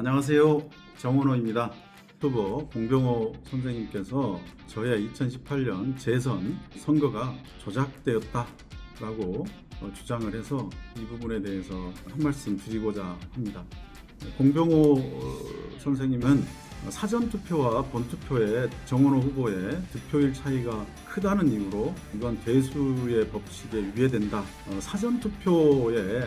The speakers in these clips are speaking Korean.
안녕하세요. 정원호입니다. 유튜버 공병호 선생님께서 저의 2018년 재선 선거가 조작되었다 라고 어, 주장을 해서 이 부분에 대해서 한 말씀 드리고자 합니다. 공병호 어, 선생님은 사전투표와 본투표의 정원호 후보의 득표율 차이가 크다는 이유로 이건 대수의 법칙에 위배된다. 어, 사전투표에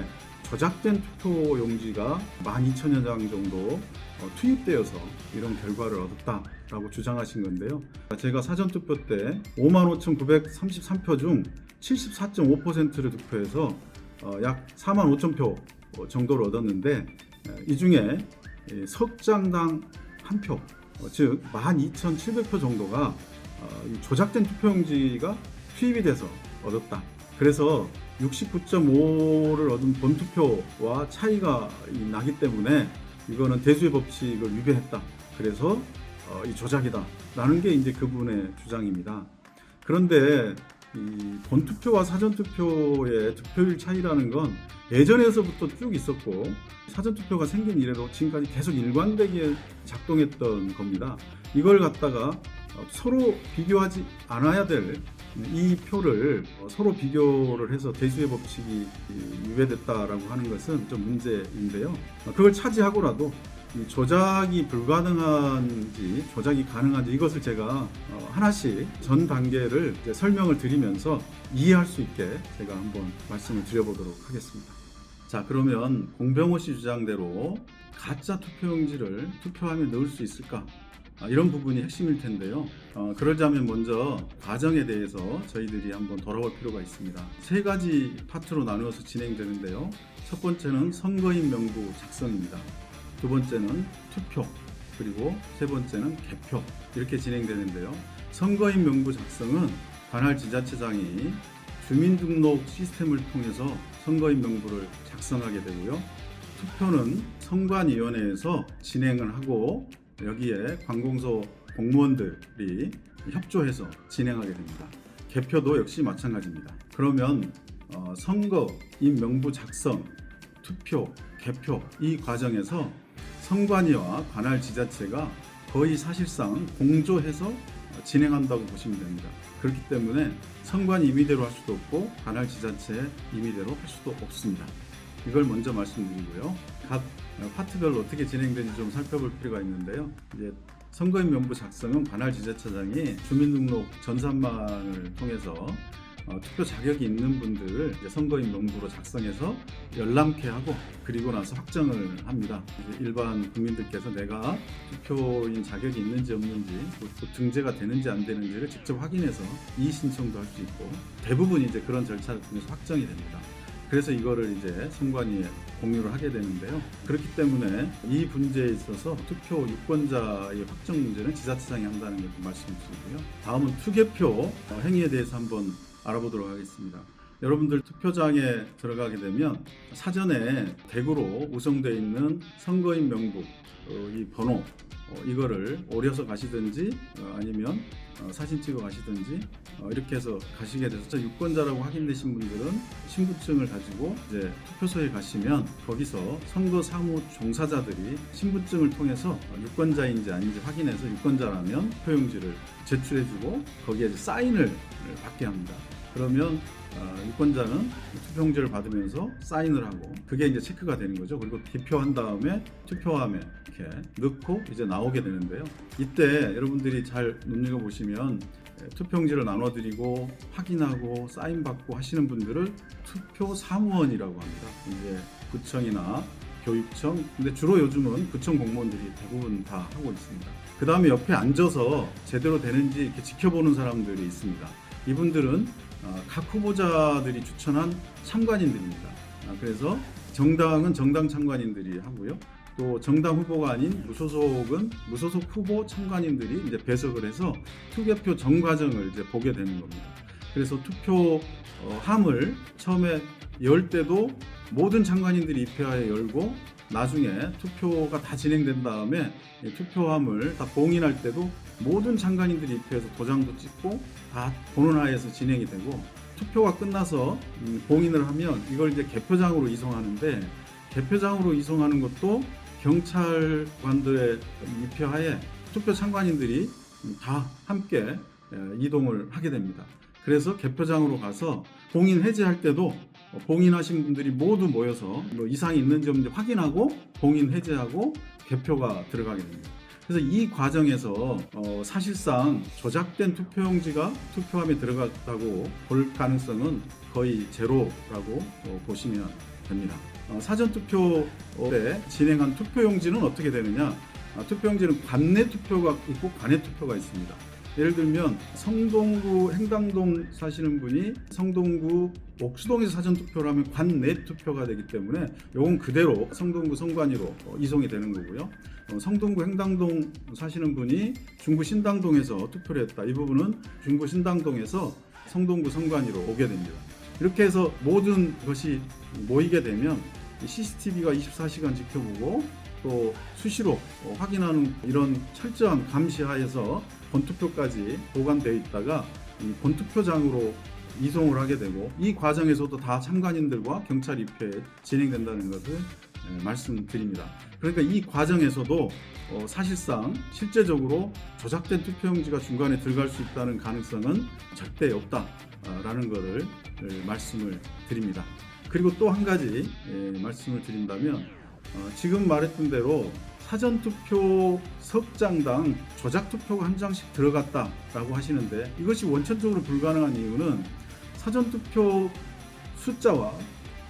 조작된 투표 용지가 12,000여 장 정도 어, 투입되어서 이런 결과를 얻었다라고 주장하신 건데요. 제가 사전투표 때 55,933표 중 74.5%를 득표해서 어, 약 45,000표 정도를 얻었는데 에, 이 중에 이 석장당 한 표, 어, 즉 12,700표 정도가 어, 이 조작된 투표용지가 투입이 돼서 얻었다. 그래서 69.5를 얻은 본투표와 차이가 이 나기 때문에 이거는 대수의 법칙을 위배했다. 그래서 어, 이 조작이다 라는 게 이제 그분의 주장입니다. 그런데 이 본투표와 사전투표의 득표율 차이라는 건 예전에서부터 쭉 있었고 사전투표가 생긴 이래로 지금까지 계속 일관되게 작동했던 겁니다. 이걸 갖다가 어, 서로 비교하지 않아야 될 이 표를 어, 서로 비교를 해서 대수의 법칙이 이, 위배됐다라고 하는 것은 좀 문제인데요. 어, 그걸 차지하고라도 이 조작이 불가능한지 조작이 가능한지 이것을 제가 어, 하나씩 전 단계를 설명을 드리면서 이해할 수 있게 제가 한번 말씀을 드려보도록 하겠습니다. 자 그러면 공병호 씨 주장대로 가짜 투표용지를 투표함에 넣을 수 있을까? 아, 이런 부분이 핵심일 텐데요. 어, 그러자면 먼저 과정에 대해서 저희들이 한번 돌아볼 필요가 있습니다. 세 가지 파트로 나누어서 진행되는데요. 첫 번째는 선거인 명부 작성입니다. 두 번째는 투표, 그리고 세 번째는 개표 이렇게 진행되는데요. 선거인 명부 작성은 관할 지자체장이 주민등록 시스템을 통해서 선거인 명부를 작성하게 되고요. 투표는 선관위원회에서 진행을 하고 여기에 관공서 공무원들이 협조해서 진행하게 됩니다. 개표도 역시 마찬가지입니다. 그러면 어, 선거인 명부 작성, 투표, 개표 이 과정에서 선관위와 관할 지자체가 거의 사실상 공조해서 진행한다고 보시면 됩니다. 그렇기 때문에 선관위 임의대로 할 수도 없고 관할 지자체 임의대로 할 수도 없습니다. 이걸 먼저 말씀드리고요. 각 파트별로 어떻게 진행되는지 좀 살펴볼 필요가 있는데요. 이제 선거인 명부 작성은 관할 지자체장이 주민등록 전산망을 통해서 어, 투표 자격이 있는 분들을 선거인 명부로 작성해서 열람케 하고 그리고 나서 확정을 합니다. 일반 국민들께서 내가 투표인 자격이 있는지 없는지 또, 또 등재가 되는지 안 되는지를 직접 확인해서 이의 신청도 할 수 있고 대부분 이제 그런 절차를 통해서 확정이 됩니다. 그래서 이거를 이제 선관위에 공유를 하게 되는데요. 그렇기 때문에 이 문제에 있어서 투표 유권자의 확정 문제는 지자체장이 한다는 걸 말씀드리고요. 다음은 투개표 어, 행위에 대해서 한번 알아보도록 하겠습니다. 여러분들 투표장에 들어가게 되면 사전에 대구로 구성되어 있는 선거인 명부 어, 이 번호 어, 이거를 오려서 가시든지 어, 아니면 어, 사진 찍어 가시든지 어, 이렇게 해서 가시게 돼서 유권자라고 확인되신 분들은 신분증을 가지고 이제 투표소에 가시면 거기서 선거 사무 종사자들이 신분증을 통해서 어, 유권자인지 아닌지 확인해서 유권자라면 투표용지를 제출해주고 거기에 사인을 받게 합니다. 그러면 어, 유권자는 투표용지를 받으면서 사인을 하고 그게 이제 체크가 되는 거죠. 그리고 기표한 다음에 투표함에 이렇게 넣고 이제 나오게 되는데요. 이때 여러분들이 잘 눈여겨 보시면 투표용지를 나눠드리고 확인하고 사인 받고 하시는 분들을 투표 사무원이라고 합니다. 이제 구청이나 교육청, 근데 주로 요즘은 구청 공무원들이 대부분 다 하고 있습니다. 그 다음에 옆에 앉아서 제대로 되는지 이렇게 지켜보는 사람들이 있습니다. 이분들은 어, 각 후보자들이 추천한 참관인들입니다. 아, 그래서 정당은 정당 참관인들이 하고요. 또 정당 후보가 아닌 무소속은 무소속 후보 참관인들이 이제 배석을 해서 투개표 전 과정을 이제 보게 되는 겁니다. 그래서 투표 어, 함을 처음에 열 때도 모든 참관인들이 입회하에 열고 나중에 투표가 다 진행된 다음에 이 투표함을 다 봉인할 때도 모든 참관인들이 입회해서 도장도 찍고 다 보는 하에서 진행이 되고 투표가 끝나서 음, 봉인을 하면 이걸 이제 개표장으로 이송하는데 개표장으로 이송하는 것도 경찰관들의 입회하에 투표 참관인들이 다 함께 에, 이동을 하게 됩니다. 그래서 개표장으로 가서 봉인 해제할 때도 어, 봉인하신 분들이 모두 모여서 뭐 이상이 있는지 없는지 확인하고 봉인 해제하고 개표가 들어가게 됩니다. 그래서 이 과정에서 어, 사실상 조작된 투표용지가 투표함에 들어갔다고 볼 가능성은 거의 제로라고 어, 보시면 됩니다. 어, 사전 투표 때 진행한 투표용지는 어떻게 되느냐? 아, 투표용지는 관내 투표가 있고 관외 투표가 있습니다. 예를 들면 성동구 행당동 사시는 분이 성동구 옥수동에서 사전 투표를 하면 관내 투표가 되기 때문에 요건 그대로 성동구 성관위로 어, 이송이 되는 거고요. 어, 성동구 행당동 사시는 분이 중구 신당동에서 투표를 했다. 이 부분은 중구 신당동에서 성동구 성관위로 오게 됩니다. 이렇게 해서 모든 것이 모이게 되면 CCTV가 24시간 지켜보고 또 수시로 어, 확인하는 이런 철저한 감시하에서 본투표까지 보관되어 있다가 이 본투표장으로 이송을 하게 되고 이 과정에서도 다 참관인들과 경찰 입회에 진행된다는 것을 예, 말씀드립니다. 그러니까 이 과정에서도 어, 사실상 실제적으로 조작된 투표용지가 중간에 들어갈 수 있다는 가능성은 절대 없다라는 것을 예, 말씀을 드립니다. 그리고 또 한 가지 예, 말씀을 드린다면 어, 지금 말했던 대로 사전 투표 석 장당 조작 투표가 한 장씩 들어갔다라고 하시는데 이것이 원천적으로 불가능한 이유는 사전 투표 숫자와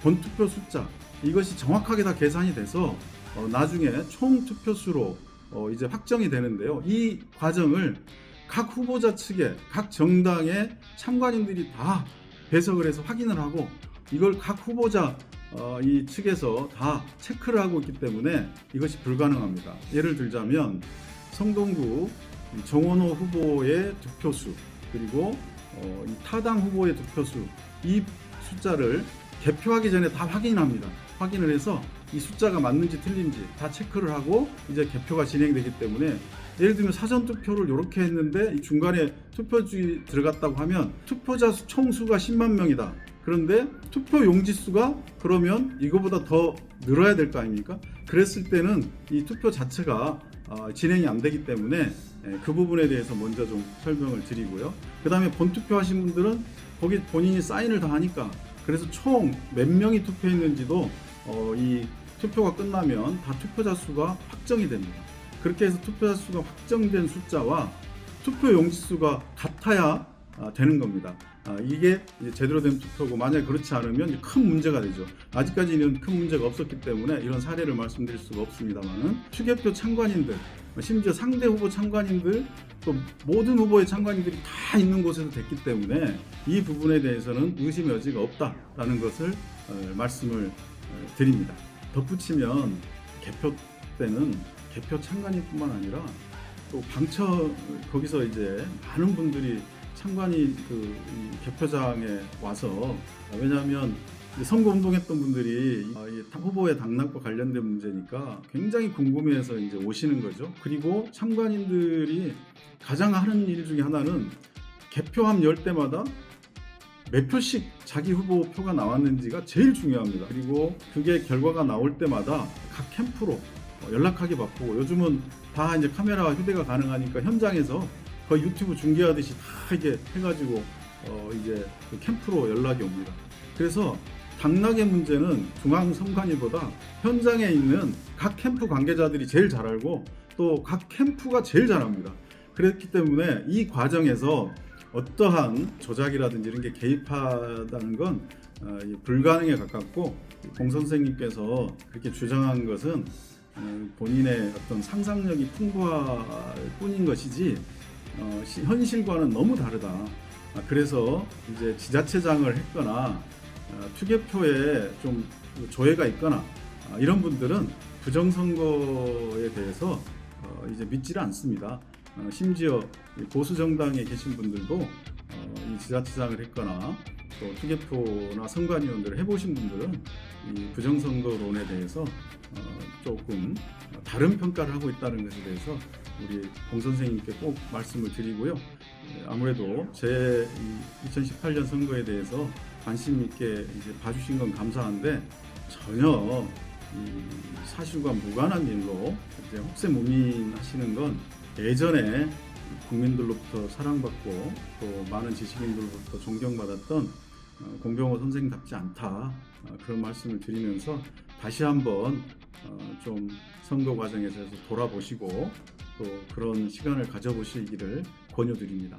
본 투표 숫자 이것이 정확하게 다 계산이 돼서 어, 나중에 총 투표 수로 어, 이제 확정이 되는데요. 이 과정을 각 후보자 측에 각 정당의 참관인들이 다 배석을 해서 확인을 하고 이걸 각 후보자 어, 이 측에서 다 체크를 하고 있기 때문에 이것이 불가능합니다. 예를 들자면 성동구 정원호 후보의 득표수 그리고 어, 이 타당 후보의 득표수 이 숫자를 개표하기 전에 다 확인합니다. 확인을 해서 이 숫자가 맞는지 틀린지 다 체크를 하고 이제 개표가 진행되기 때문에 예를 들면 사전 투표를 이렇게 했는데 이 중간에 투표지 들어갔다고 하면 투표자 수- 총수가 10만 명이다. 그런데 투표 용지 수가 그러면 이거보다 더 늘어야 될 거 아닙니까? 그랬을 때는 이 투표 자체가 아, 진행이 안 되기 때문에 예, 그 부분에 대해서 먼저 좀 설명을 드리고요. 그 다음에 본투표 하신 분들은 거기 본인이 사인을 다 하니까 그래서 총 몇 명이 투표했는지도 어, 이 투표가 끝나면 다 투표자 수가 확정이 됩니다. 그렇게 해서 투표자 수가 확정된 숫자와 투표 용지 수가 같아야 아, 되는 겁니다. 아, 이게 제대로 된 투표고 만약 그렇지 않으면 큰 문제가 되죠. 아직까지는 큰 문제가 없었기 때문에 이런 사례를 말씀드릴 수가 없습니다만은 추계표 참관인들 심지어 상대 후보 참관인들 또 모든 후보의 참관인들이 다 있는 곳에서 됐기 때문에 이 부분에 대해서는 의심의 여지가 없다라는 것을 어, 말씀을 어, 드립니다. 덧붙이면 개표 때는 개표 참관인뿐만 아니라 또 방처 거기서 이제 많은 분들이 참관이 그이 개표장에 와서 왜냐하면 선거 운동했던 분들이 아, 이 후보의 당락과 관련된 문제니까 굉장히 궁금해해서 이제 오시는 거죠. 그리고 참관인들이 가장 하는 일 중에 하나는 개표함 열 때마다 몇 표씩 자기 후보 표가 나왔는지가 제일 중요합니다. 그리고 그게 결과가 나올 때마다 각 캠프로 어, 연락하기 바쁘고 요즘은 다 이제 카메라와 휴대가 가능하니까 현장에서 거의 유튜브 중계하듯이 다 이게 해가지고 어 이제 그 캠프로 연락이 옵니다. 그래서 당락의 문제는 중앙 선관위보다 현장에 있는 각 캠프 관계자들이 제일 잘 알고 또 각 캠프가 제일 잘합니다. 그렇기 때문에 이 과정에서 어떠한 조작이라든지 이런 게 개입하다는 건 어, 이 불가능에 가깝고 공 선생님께서 그렇게 주장한 것은 어, 본인의 어떤 상상력이 풍부할 뿐인 것이지 어, 시- 현실과는 너무 다르다. 아, 그래서 이제 지자체장을 했거나 아, 투개표에 좀 조회가 있거나 아, 이런 분들은 부정선거에 대해서 어, 이제 믿지를 않습니다. 어, 심지어 이 보수 정당에 계신 분들도 어, 이 지자체장을 했거나 또 투개표나 선관위원들을 해보신 분들은 이 부정선거론에 대해서 어, 조금 다른 평가를 하고 있다는 것에 대해서 우리 봉 선생님께 꼭 말씀을 드리고요. 예, 아무래도 제 2018년 선거에 대해서 관심 있게 봐주신 건 감사한데 전혀 이 사실과 무관한 일로 이제 혹세 무민하시는 건 예전에 국민들로부터 사랑받고 또 많은 지식인들로부터 존경받았던 어, 공병호 선생님답지 않다 어, 그런 말씀을 드리면서 다시 한번 어, 좀 선거 과정에서 돌아보시고 또 그런 시간을 가져보시기를 권유드립니다.